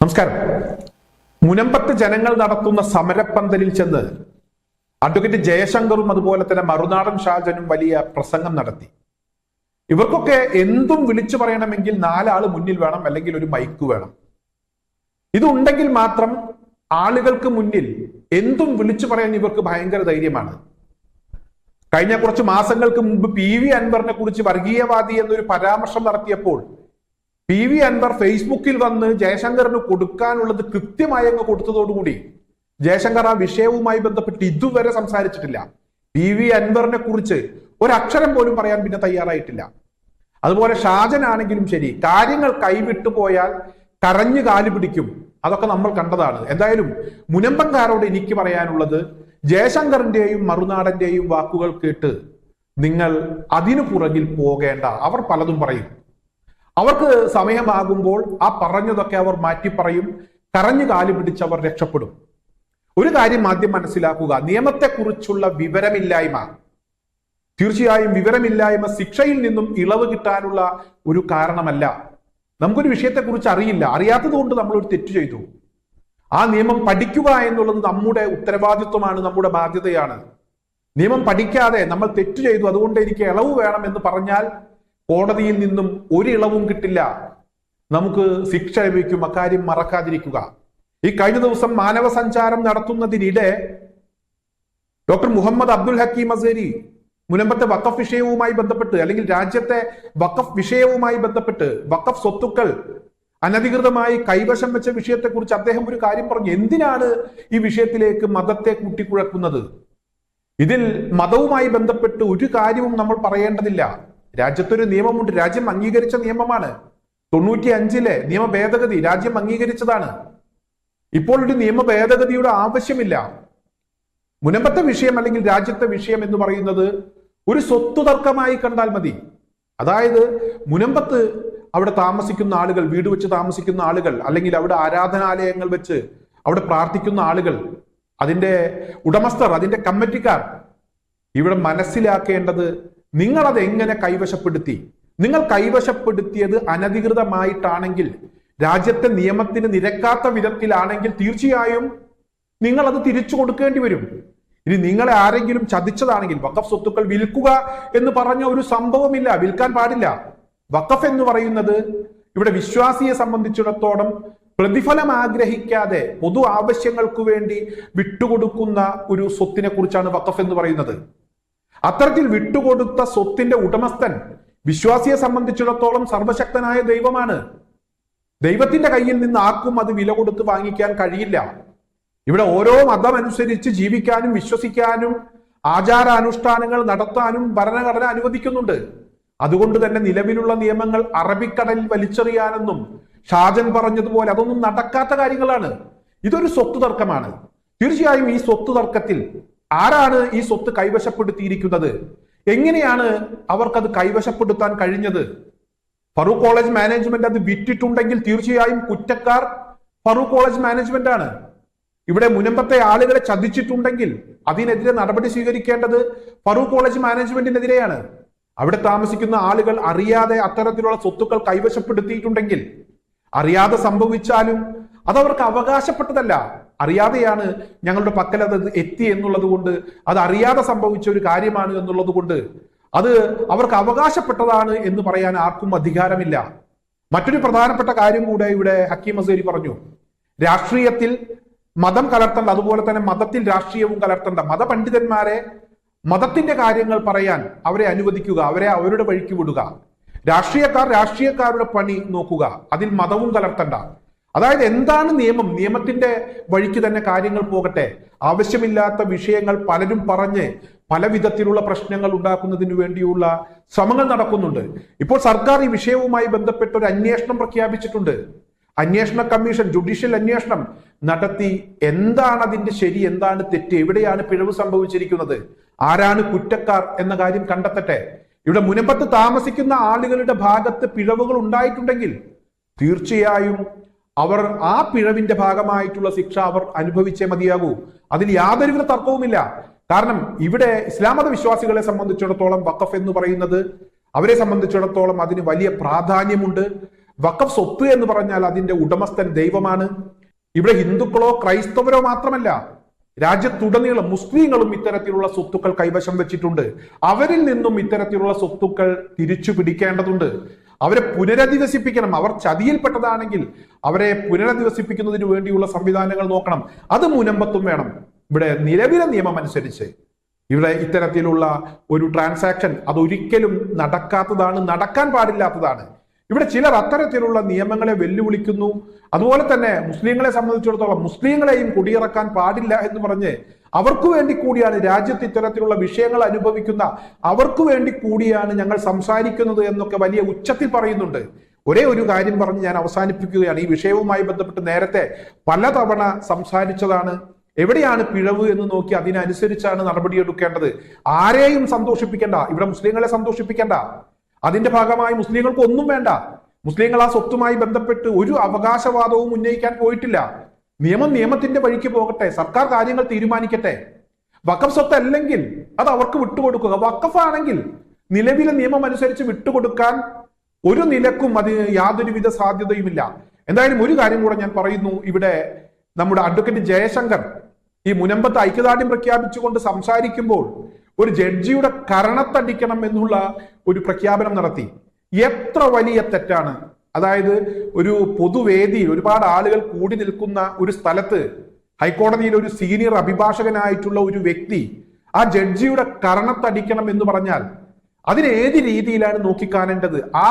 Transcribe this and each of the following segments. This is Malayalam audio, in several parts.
നമസ്കാരം. മുനമ്പത്ത് ജനങ്ങൾ നടത്തുന്ന സമരപ്പന്തലിൽ ചെന്ന് അഡ്വക്കേറ്റ് ജയശങ്കറും അതുപോലെ തന്നെ മറുനാടൻ ഷാജനും വലിയ പ്രസംഗം നടത്തി. ഇവർക്കൊക്കെ എന്തും വിളിച്ചു പറയണമെങ്കിൽ നാലാൾ മുന്നിൽ വേണം അല്ലെങ്കിൽ ഒരു മൈക്ക് വേണം. ഇതുണ്ടെങ്കിൽ മാത്രം ആളുകൾക്ക് മുന്നിൽ എന്തും വിളിച്ചു പറയാൻ ഇവർക്ക് ഭയങ്കര ധൈര്യമാണ്. കഴിഞ്ഞ കുറച്ച് മാസങ്ങൾക്ക് മുമ്പ് പി വി അൻവറിനെ കുറിച്ച് വർഗീയവാദി എന്നൊരു പരാമർശം നടത്തിയപ്പോൾ പി വി അൻവർ ഫേസ്ബുക്കിൽ വന്ന് ജയശങ്കറിന് കൊടുക്കാനുള്ളത് കൃത്യമായി അങ്ങ് കൊടുത്തതോടുകൂടി ജയശങ്കർ ആ വിഷയവുമായി ബന്ധപ്പെട്ട് ഇതുവരെ സംസാരിച്ചിട്ടില്ല. പി വി അൻവറിനെ കുറിച്ച് ഒരക്ഷരം പോലും പറയാൻ പിന്നെ തയ്യാറായിട്ടില്ല. അതുപോലെ ഷാജൻ ആണെങ്കിലും ശരി കാര്യങ്ങൾ കൈവിട്ടു പോയാൽ കരഞ്ഞു കാലു പിടിക്കും. അതൊക്കെ നമ്മൾ കണ്ടതാണ്. എന്തായാലും മുനമ്പൻകാരോട് എനിക്ക് പറയാനുള്ളത് ജയശങ്കറിന്റെയും മറുനാടന്റെയും വാക്കുകൾ കേട്ട് നിങ്ങൾ അതിനു പുറകിൽ പോകേണ്ട. അവർ പലതും പറയും. അവർക്ക് സമയമാകുമ്പോൾ ആ പറഞ്ഞതൊക്കെ അവർ മാറ്റി പറയും കരഞ്ഞു കാലി പിടിച്ചവർ രക്ഷപ്പെടും. ഒരു കാര്യം ആദ്യം മനസ്സിലാക്കുക നിയമത്തെക്കുറിച്ചുള്ള വിവരമില്ലായ്മ തീർച്ചയായും വിവരമില്ലായ്മ ശിക്ഷയിൽ നിന്നും ഇളവ് കിട്ടാനുള്ള ഒരു കാരണമല്ല. നമുക്കൊരു വിഷയത്തെക്കുറിച്ച് അറിയില്ല അറിയാത്തതുകൊണ്ട് നമ്മൾ ഒരു തെറ്റ് ചെയ്തു. ആ നിയമം പഠിക്കുക എന്നുള്ളത് നമ്മുടെ ഉത്തരവാദിത്വമാണ് നമ്മുടെ ബാധ്യതയാണ്. നിയമം പഠിക്കാതെ നമ്മൾ തെറ്റ് ചെയ്തു അതുകൊണ്ട് എനിക്ക് ഇളവ് വേണം എന്ന് പറഞ്ഞാൽ കോടതിയിൽ നിന്നും ഒരു ഇളവും കിട്ടില്ല. നമുക്ക് ശിക്ഷ ലഭിക്കും. അക്കാര്യം മറക്കാതിരിക്കുക. ഈ കഴിഞ്ഞ ദിവസം മാനവ സഞ്ചാരം നടത്തുന്നതിനിടെ ഡോക്ടർ മുഹമ്മദ് അബ്ദുൽ ഹക്കീം അസേരി മുനമ്പത്തെ വഖഫ് വിഷയവുമായി ബന്ധപ്പെട്ട് അല്ലെങ്കിൽ രാജ്യത്തെ വഖഫ് വിഷയവുമായി ബന്ധപ്പെട്ട് വഖഫ് സ്വത്തുക്കൾ അനധികൃതമായി കൈവശം വെച്ച വിഷയത്തെക്കുറിച്ച് അദ്ദേഹം ഒരു കാര്യം പറഞ്ഞു. എന്തിനാണ് ഈ വിഷയത്തിലേക്ക് മതത്തെ കൂട്ടിക്കുഴക്കുന്നത്? ഇതിൽ മതവുമായി ബന്ധപ്പെട്ട് ഒരു കാര്യവും നമ്മൾ പറയേണ്ടതില്ല. രാജ്യത്തൊരു നിയമമുണ്ട്. രാജ്യം അംഗീകരിച്ച നിയമമാണ്. തൊണ്ണൂറ്റി അഞ്ചിലെ നിയമ ഭേദഗതി രാജ്യം അംഗീകരിച്ചതാണ്. ഇപ്പോൾ ഒരു നിയമ ഭേദഗതിയുടെ ആവശ്യമില്ല. മുനമ്പത്തെ വിഷയം അല്ലെങ്കിൽ രാജ്യത്തെ വിഷയം എന്ന് പറയുന്നത് ഒരു സ്വത്ത് തർക്കമായി കണ്ടാൽ മതി. അതായത് മുനമ്പത്ത് അവിടെ താമസിക്കുന്ന ആളുകൾ വീട് വെച്ച് താമസിക്കുന്ന ആളുകൾ അല്ലെങ്കിൽ അവിടെ ആരാധനാലയങ്ങൾ വെച്ച് അവിടെ പ്രാർത്ഥിക്കുന്ന ആളുകൾ അതിന്റെ ഉടമസ്ഥർ അതിന്റെ കമ്മിറ്റിക്കാർ ഇവിടെ മനസ്സിലാക്കേണ്ടത് നിങ്ങൾ അത് എങ്ങനെ കൈവശപ്പെടുത്തി? നിങ്ങൾ കൈവശപ്പെടുത്തിയത് അനധികൃതമായിട്ടാണെങ്കിൽ രാജ്യത്തെ നിയമത്തിന് നിരക്കാത്ത വിധത്തിലാണെങ്കിൽ തീർച്ചയായും നിങ്ങൾ അത് തിരിച്ചു കൊടുക്കേണ്ടി വരും. ഇനി നിങ്ങളെ ആരെങ്കിലും ചതിച്ചതാണെങ്കിൽ വഖഫ് സ്വത്തുക്കൾ വിൽക്കുക എന്ന് പറഞ്ഞ ഒരു സംഭവമില്ല വിൽക്കാൻ പാടില്ല. വഖഫ് എന്ന് പറയുന്നത് ഇവിടെ വിശ്വാസിയെ സംബന്ധിച്ചിടത്തോളം പ്രതിഫലം ആഗ്രഹിക്കാതെ പൊതു ആവശ്യങ്ങൾക്ക് വേണ്ടി വിട്ടുകൊടുക്കുന്ന ഒരു സ്വത്തിനെ കുറിച്ചാണ് വഖഫ് എന്ന് പറയുന്നത്. അത്തരത്തിൽ വിട്ടുകൊടുത്ത സ്വത്തിന്റെ ഉടമസ്ഥൻ വിശ്വാസിയെ സംബന്ധിച്ചിടത്തോളം സർവശക്തനായ ദൈവമാണ്. ദൈവത്തിന്റെ കയ്യിൽ നിന്ന് ആർക്കും അത് വില കൊടുത്ത് വാങ്ങിക്കാൻ കഴിയില്ല. ഇവിടെ ഓരോ മതമനുസരിച്ച് ജീവിക്കാനും വിശ്വസിക്കാനും ആചാരാനുഷ്ഠാനങ്ങൾ നടത്താനും ഭരണഘടന അനുവദിക്കുന്നുണ്ട്. അതുകൊണ്ട് തന്നെ നിലവിലുള്ള നിയമങ്ങൾ അറബിക്കടലിൽ വലിച്ചെറിയാനെന്നും ഷാജൻ പറഞ്ഞതുപോലെ അതൊന്നും നടക്കാത്ത കാര്യങ്ങളാണ്. ഇതൊരു സ്വത്ത് തർക്കമാണ് തീർച്ചയായും ഈ സ്വത്ത് തർക്കത്തിൽ ആരാണ് ഈ സ്വത്ത് കൈവശപ്പെടുത്തിയിരിക്കുന്നത്? എങ്ങനെയാണ് അവർക്കത് കൈവശപ്പെടുത്താൻ കഴിഞ്ഞത്? ഫറൂഖ് കോളേജ് മാനേജ്മെന്റ് അത് വിറ്റിട്ടുണ്ടെങ്കിൽ തീർച്ചയായും കുറ്റക്കാർ ഫറൂഖ് കോളേജ് മാനേജ്മെന്റ് ആണ്. ഇവിടെ മുനമ്പത്തെ ആളുകളെ ചതിച്ചിട്ടുണ്ടെങ്കിൽ അതിനെതിരെ നടപടി സ്വീകരിക്കേണ്ടത് ഫറൂഖ് കോളേജ് മാനേജ്മെന്റിനെതിരെയാണ്. അവിടെ താമസിക്കുന്ന ആളുകൾ അറിയാതെ അത്തരത്തിലുള്ള സ്വത്തുക്കൾ കൈവശപ്പെടുത്തിയിട്ടുണ്ടെങ്കിൽ അറിയാതെ സംഭവിച്ചാലും അതവർക്ക് അവകാശപ്പെട്ടതല്ല. അറിയാതെയാണ് ഞങ്ങളുടെ പക്കൽ അത് എത്തി എന്നുള്ളത് കൊണ്ട് അത് അറിയാതെ സംഭവിച്ച ഒരു കാര്യമാണ് എന്നുള്ളത് കൊണ്ട് അത് അവർക്ക് അവകാശപ്പെട്ടതാണ് എന്ന് പറയാൻ ആർക്കും അധികാരമില്ല. മറ്റൊരു പ്രധാനപ്പെട്ട കാര്യം കൂടെ ഇവിടെ ഹക്കീം അസേരി പറഞ്ഞു. രാഷ്ട്രീയത്തിൽ മതം കലർത്തണ്ട അതുപോലെ തന്നെ മതത്തിൽ രാഷ്ട്രീയവും കലർത്തണ്ട മതപണ്ഡിതന്മാരെ മതത്തിന്റെ കാര്യങ്ങൾ പറയാൻ അവരെ അനുവദിക്കുക അവരെ അവരുടെ വഴിക്ക് വിടുക. രാഷ്ട്രീയക്കാർ രാഷ്ട്രീയക്കാരുടെ പണി നോക്കുക അതിൽ മതവും കലർത്തണ്ട. അതായത് എന്താണ് നിയമം? നിയമത്തിന്റെ വഴിക്ക് തന്നെ കാര്യങ്ങൾ പോകട്ടെ. ആവശ്യമില്ലാത്ത വിഷയങ്ങൾ പലരും പറഞ്ഞ് പല വിധത്തിലുള്ള പ്രശ്നങ്ങൾ ഉണ്ടാക്കുന്നതിന് വേണ്ടിയുള്ള ശ്രമങ്ങൾ നടക്കുന്നുണ്ട്. ഇപ്പോൾ സർക്കാർ ഈ വിഷയവുമായി ബന്ധപ്പെട്ട് ഒരു അന്വേഷണം പ്രഖ്യാപിച്ചിട്ടുണ്ട്. അന്വേഷണ കമ്മീഷൻ ജുഡീഷ്യൽ അന്വേഷണം നടത്തി എന്താണ് അതിന്റെ ശരി എന്താണ് തെറ്റ് എവിടെയാണ് പിഴവ് സംഭവിച്ചിരിക്കുന്നത് ആരാണ് കുറ്റക്കാർ എന്ന കാര്യം കണ്ടെത്തട്ടെ. ഇവിടെ മുനമ്പത്ത് താമസിക്കുന്ന ആളുകളുടെ ഭാഗത്ത് പിഴവുകൾ ഉണ്ടായിട്ടുണ്ടെങ്കിൽ തീർച്ചയായും അവർ ആ പിഴവിന്റെ ഭാഗമായിട്ടുള്ള ശിക്ഷ അവർ അനുഭവിച്ചേ മതിയാകൂ. അതിൽ യാതൊരുവിധ തർക്കവുമില്ല. കാരണം ഇവിടെ ഇസ്ലാം മത വിശ്വാസികളെ സംബന്ധിച്ചിടത്തോളം വഖഫ് എന്ന് പറയുന്നത് അവരെ സംബന്ധിച്ചിടത്തോളം അതിന് വലിയ പ്രാധാന്യമുണ്ട്. വഖഫ് സ്വത്ത് എന്ന് പറഞ്ഞാൽ അതിന്റെ ഉടമസ്ഥൻ ദൈവമാണ്. ഇവിടെ ഹിന്ദുക്കളോ ക്രൈസ്തവരോ മാത്രമല്ല രാജ്യത്തുടനീളം മുസ്ലിങ്ങളും ഇത്തരത്തിലുള്ള സ്വത്തുക്കൾ കൈവശം വെച്ചിട്ടുണ്ട്. അവരിൽ നിന്നും ഇത്തരത്തിലുള്ള സ്വത്തുക്കൾ തിരിച്ചു പിടിക്കേണ്ടതുണ്ട്. അവരെ പുനരധിവസിപ്പിക്കണം. അവർ ചതിയിൽപ്പെട്ടതാണെങ്കിൽ അവരെ പുനരധിവസിപ്പിക്കുന്നതിന് വേണ്ടിയുള്ള സംവിധാനങ്ങൾ നോക്കണം. അത് മുനമ്പത്തും വേണം. ഇവിടെ നിലവിലെ നിയമം അനുസരിച്ച് ഇവിടെ ഇത്തരത്തിലുള്ള ഒരു ട്രാൻസാക്ഷൻ അതൊരിക്കലും നടക്കാത്തതാണ് നടക്കാൻ പാടില്ലാത്തതാണ്. ഇവിടെ ചിലർ അത്തരത്തിലുള്ള നിയമങ്ങളെ വെല്ലുവിളിക്കുന്നു. അതുപോലെ തന്നെ മുസ്ലിങ്ങളെ സംബന്ധിച്ചിടത്തോളം മുസ്ലിങ്ങളെയും കുടിയിറക്കാൻ പാടില്ല എന്ന് പറഞ്ഞ് അവർക്ക് വേണ്ടി കൂടിയാണ് രാജ്യത്ത് ഇത്തരത്തിലുള്ള വിഷയങ്ങൾ അനുഭവിക്കുന്ന അവർക്ക് വേണ്ടി കൂടിയാണ് ഞങ്ങൾ സംസാരിക്കുന്നത് എന്നൊക്കെ വലിയ ഉച്ചത്തിൽ പറയുന്നുണ്ട്. ഒരേ ഒരു കാര്യം പറഞ്ഞ് ഞാൻ അവസാനിപ്പിക്കുകയാണ്. ഈ വിഷയവുമായി ബന്ധപ്പെട്ട് നേരത്തെ പലതവണ സംസാരിച്ചതാണ്. എവിടെയാണ് പിഴവ് എന്ന് നോക്കി അതിനനുസരിച്ചാണ് നടപടിയെടുക്കേണ്ടത്. ആരെയും സന്തോഷിപ്പിക്കേണ്ട. ഇവിടെ മുസ്ലിങ്ങളെ സന്തോഷിപ്പിക്കേണ്ട. അതിന്റെ ഭാഗമായി മുസ്ലിങ്ങൾക്ക് ഒന്നും വേണ്ട. മുസ്ലിങ്ങൾ ആ സ്വത്തുമായി ബന്ധപ്പെട്ട് ഒരു അവകാശവാദവും ഉന്നയിക്കാൻ പോയിട്ടില്ല. നിയമം നിയമത്തിന്റെ വഴിക്ക് പോകട്ടെ സർക്കാർ കാര്യങ്ങൾ തീരുമാനിക്കട്ടെ. വക്കഫ് സ്വത്ത് അല്ലെങ്കിൽ അത് അവർക്ക് വിട്ടുകൊടുക്കുക. വക്കഫാണെങ്കിൽ നിലവിലെ നിയമം അനുസരിച്ച് വിട്ടുകൊടുക്കാൻ ഒരു നിലക്കും അതിന് യാതൊരുവിധ സാധ്യതയുമില്ല. എന്തായാലും ഒരു കാര്യം കൂടെ ഞാൻ പറയുന്നു. ഇവിടെ നമ്മുടെ അഡ്വക്കേറ്റ് ജയശങ്കർ ഈ മുനമ്പത്ത് ഐക്യദാർഢ്യം പ്രഖ്യാപിച്ചുകൊണ്ട് സംസാരിക്കുമ്പോൾ ഒരു ജഡ്ജിയുടെ കരണത്തടിക്കണം എന്നുള്ള ഒരു പ്രഖ്യാപനം നടത്തി. എത്ര വലിയ തെറ്റാണ്. അതായത് ഒരു പൊതുവേദി ഒരുപാട് ആളുകൾ കൂടി നിൽക്കുന്ന ഒരു സ്ഥലത്ത് ഹൈക്കോടതിയിൽ ഒരു സീനിയർ അഭിഭാഷകനായിട്ടുള്ള ഒരു വ്യക്തി ആ ജഡ്ജിയുടെ കരണത്തടിക്കണം എന്ന് പറഞ്ഞാൽ അതിന് ഏത് രീതിയിലാണ് നോക്കിക്കാണേണ്ടത്? ആ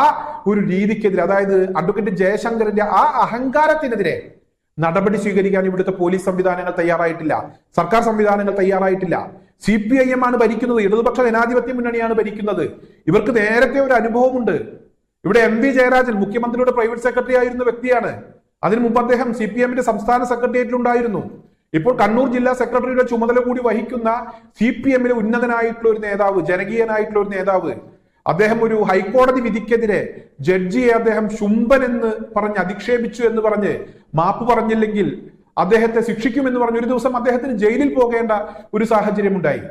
ഒരു രീതിക്കെതിരെ അതായത് അഡ്വക്കേറ്റ് ജയശങ്കറിന്റെ ആ അഹങ്കാരത്തിനെതിരെ നടപടി സ്വീകരിക്കാൻ ഇവിടുത്തെ പോലീസ് സംവിധാനങ്ങൾ തയ്യാറായിട്ടില്ല. സർക്കാർ സംവിധാനങ്ങൾ തയ്യാറായിട്ടില്ല. സി പി ഐ എം ആണ് ഭരിക്കുന്നത്. ഇടതുപക്ഷ ജനാധിപത്യ മുന്നണിയാണ് ഭരിക്കുന്നത്. ഇവർക്ക് നേരത്തെ ഒരു അനുഭവമുണ്ട്. ഇവിടെ എം വി ജയരാജൻ മുഖ്യമന്ത്രിയുടെ പ്രൈവറ്റ് സെക്രട്ടറി ആയിരുന്ന വ്യക്തിയാണ്. അതിനു മുമ്പ് അദ്ദേഹം സി പി എമ്മിന്റെ സംസ്ഥാന സെക്രട്ടേറിയറ്റിലുണ്ടായിരുന്നു. ഇപ്പോൾ കണ്ണൂർ ജില്ലാ സെക്രട്ടറിയുടെ ചുമതല കൂടി വഹിക്കുന്ന സി പി എമ്മിലെ ഉന്നതനായിട്ടുള്ള ഒരു നേതാവ് ജനകീയനായിട്ടുള്ള ഒരു നേതാവ്. അദ്ദേഹം ഒരു ഹൈക്കോടതി വിധിക്കെതിരെ ജഡ്ജിയെ അദ്ദേഹം ശുംഭൻ എന്ന് പറഞ്ഞ് അധിക്ഷേപിച്ചു എന്ന് പറഞ്ഞ് മാപ്പ് പറഞ്ഞില്ലെങ്കിൽ അദ്ദേഹത്തെ ശിക്ഷിക്കുമെന്ന് പറഞ്ഞ് ഒരു ദിവസം അദ്ദേഹത്തിന് ജയിലിൽ പോകേണ്ട ഒരു സാഹചര്യം ഉണ്ടായി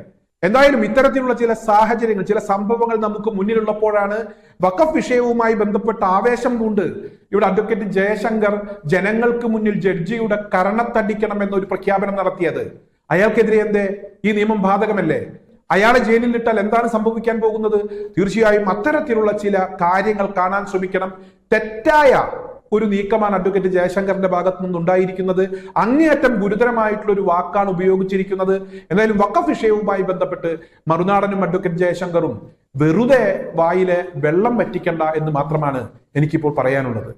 എന്തായാലും ഇത്തരത്തിലുള്ള ചില സാഹചര്യങ്ങൾ ചില സംഭവങ്ങൾ നമുക്ക് മുന്നിലുള്ളപ്പോഴാണ് വഖഫ് വിഷയവുമായി ബന്ധപ്പെട്ട ആവേശം കൊണ്ട് ഇവിടെ അഡ്വക്കേറ്റ് ജയശങ്കർ ജനങ്ങൾക്ക് മുന്നിൽ ജഡ്ജിയുടെ കരണത്തടിക്കണം എന്നൊരു പ്രഖ്യാപനം നടത്തിയത്. അയാൾക്കെതിരെ എന്തേ? ഈ നിയമം ബാധകമല്ലേ? അയാളെ ജയിലിലിട്ടാൽ എന്താണ് സംഭവിക്കാൻ പോകുന്നത്? തീർച്ചയായും അത്തരത്തിലുള്ള ചില കാര്യങ്ങൾ കാണാൻ ശ്രമിക്കണം. തെറ്റായ ഒരു നീക്കമാണ് അഡ്വക്കേറ്റ് ജയശങ്കറിന്റെ ഭാഗത്തു നിന്നുണ്ടായിരിക്കുന്നത്. അങ്ങേയറ്റം ഗുരുതരമായിട്ടുള്ള ഒരു വാക്കാണ് ഉപയോഗിച്ചിരിക്കുന്നത്. എന്തായാലും വക്കഫ് വിഷയവുമായി ബന്ധപ്പെട്ട് മറുനാടനും അഡ്വക്കേറ്റ് ജയശങ്കറും വെറുതെ വായിലെ വെള്ളം വറ്റിക്കണ്ട എന്ന് മാത്രമാണ് എനിക്കിപ്പോൾ പറയാനുള്ളത്.